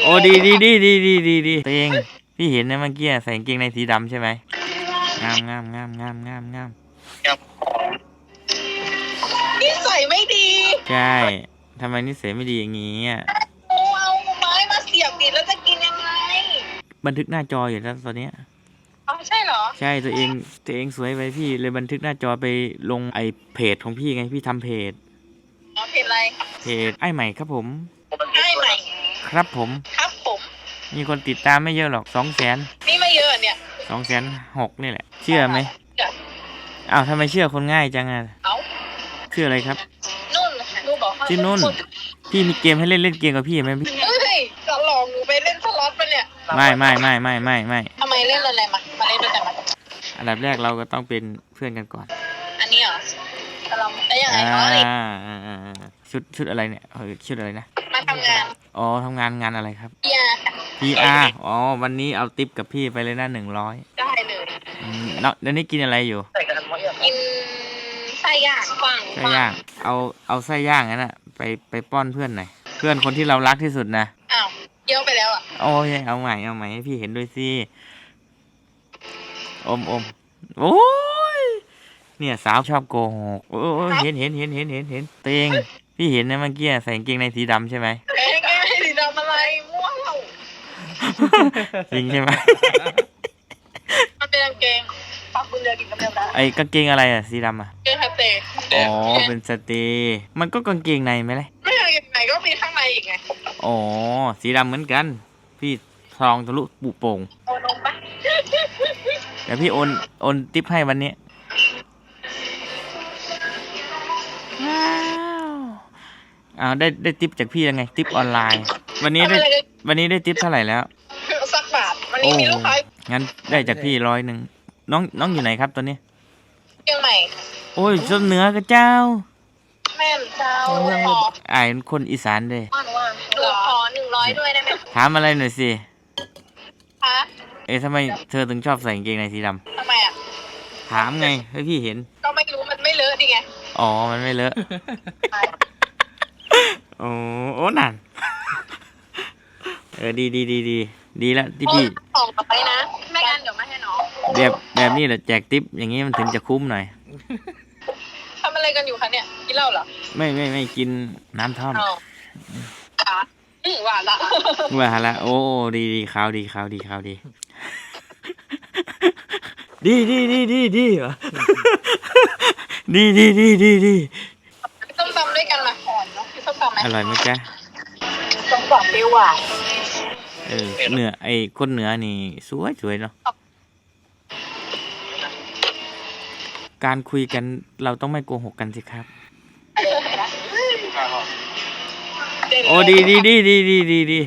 โอ้ดีดีดีดีดีดีดีตัวเองพี่เห็นนะเมื่อกี้ใส่กางเกงในสีดำใช่ไหมงามงามงามงามงามงามนิสัยไม่ดีใช่ทำไมนิสัยไม่ดีอย่างนี้อะโอ้เอาไม้มาเสียบดิแล้วจะกินยังไงบันทึกหน้าจออยู่แล้วตอนเนี้ยอ๋อใช่เหรอใช่ตัวเองตัวเองสวยไปพี่เลยบันทึกหน้าจอไปลงไอเพจของพี่ไงพี่ทำเพจอ๋อเพจอะไรเพจไอ้ใหม่ครับผมได้ใหม่ ครับผม ครับผม มีคนติดตามไม่เยอะหรอกสองแสนนี่ไม่เยอะเนี่ย สองแสนหกนี่แหละ เชื่อไหมเชื่อ อ้าวทำไมเชื่อคนง่ายจังอะเอาเชื่ออะไรครับ นุ่นดูบอกว่าชื่อนุ่นพี่มีเกมให้เล่นเล่นเกมกับพี่ไหมพี่เฮ้ยจะหลอกหนูไปเล่นสล็อตปะเนี่ยไม่ไม่ไม่ไม่ไม่ไม่ทำไมเล่นอะไรมา มาเล่นด้วยกันมาอันดับแรกเราก็ต้องเป็นเพื่อนกันก่อนอันนี้เหรอเราแล้วยังไงอ่าเนาะอะไรอ่าอ่าอ่าชุดชุดอะไรเนี่ยเออชุดอะไรนะ มาทำงาน อ๋อทำงานงานอะไรครับเบียร์ค่ะ PR อ๋อ วันนี้เอาติปกับพี่ไปเลยนะหนึ่งร้อยได้เลยแล้วแล้วนี่กินอะไรอยู่กินไส้ย่างฟังไส้ย่าง เอาเอาไส้ย่างนั่นน่ะไปไปป้อนเพื่อนหน่อย เพื่อนคนที่เรารักที่สุดนะอ้าวเยอะไปแล้วอะ โอ้ยเอาใหม่เอาใหม่ให้พี่เห็นด้วยสิอมอมโอ้ยเนี่ยสาวชอบโกหกโอ้ยเห็นเห็นเห็นเห็นเห็นเห็นเตงพี่เห็นนะเมื่อกี้ใส่กางเกงในสีดำใช่ไหมเอ้ยแกไม่ได้ทำอะไรมั่วเปล่า จริงใช่ไหมมันเป็นกางเกงปักบุญเรือกินกับเรือได้ไอ้กางเกงอะไรอะสีดำอะเกงคาเต้อ๋อเป็นสเตย์มันก็กางเกงในไหมล่ะไม่กางเกงไหนก็มีข้างในอีกไงอ๋อสีดำเหมือนกัน พี่ทองทะลุปุโป่งโอนมปะเดี๋ยวพี่โอนโอนติปให้วันนี้ว้าวอ้าวได้ได้ติปจากพี่ยังไง ติปออนไลน์ วันนี้ได้ทำอะไรกันวันนี้ได้ติปเท่าไหร่แล้วสั กบาทวันนี้มีลูกค้างั้นได้จากพี่ร้อยหนึ่งน้องน้องอยู่ไหนครับตอนนี้ เชียงใหม่โอ้ยส้นเหนือกับเจ้าแม่นเจ้าขออ่ายเป็นคนอีสานเลยว่านว่าหนูขอหนึ่งร้อยด้วยได้ไหมถามอะไรหน่อยสิคะเอ๊ะทำไมเธอถึงชอบใส่กางเกงในสีดทำไมอะำถามไงให้พี่เห็น ก็ไม่รู้มันไม่เลอะดิไงอ๋อ มันไม่เลอะ โอ้โอ้นั่น เออ ดีดีดีดี ดีแล้วที่พี่สองร้อยนะ ไม่งั้นเดี๋ยวไม่ให้น้องแบบแบบนี้แหละแจกติปอย่างงี้มันถึงจะคุ้มหน่อยทำอะไรกันอยู่คะเนี่ยกินเหล้าเหรอไม่ไม่ไม่กินน้ำท่อมอ๋อค่ะอืมหวานละว่าละโอ้ดีดีขาวดีขาวดีขาวดี ดีดีดีดีดีวะดีดีดีดีดีส้มตำด้วยกันมาก่อนเนาะกินส้มตำไหมอร่อยไหมจ๊ะส้มตำเปรี้ยวหวาน เออเหนือไอ้คนเหนือนี่สวยสวยเนาะการคุยกันเราต้องไม่โกหกกันสิครับ โอ้ดีดีดีดีดีดีดี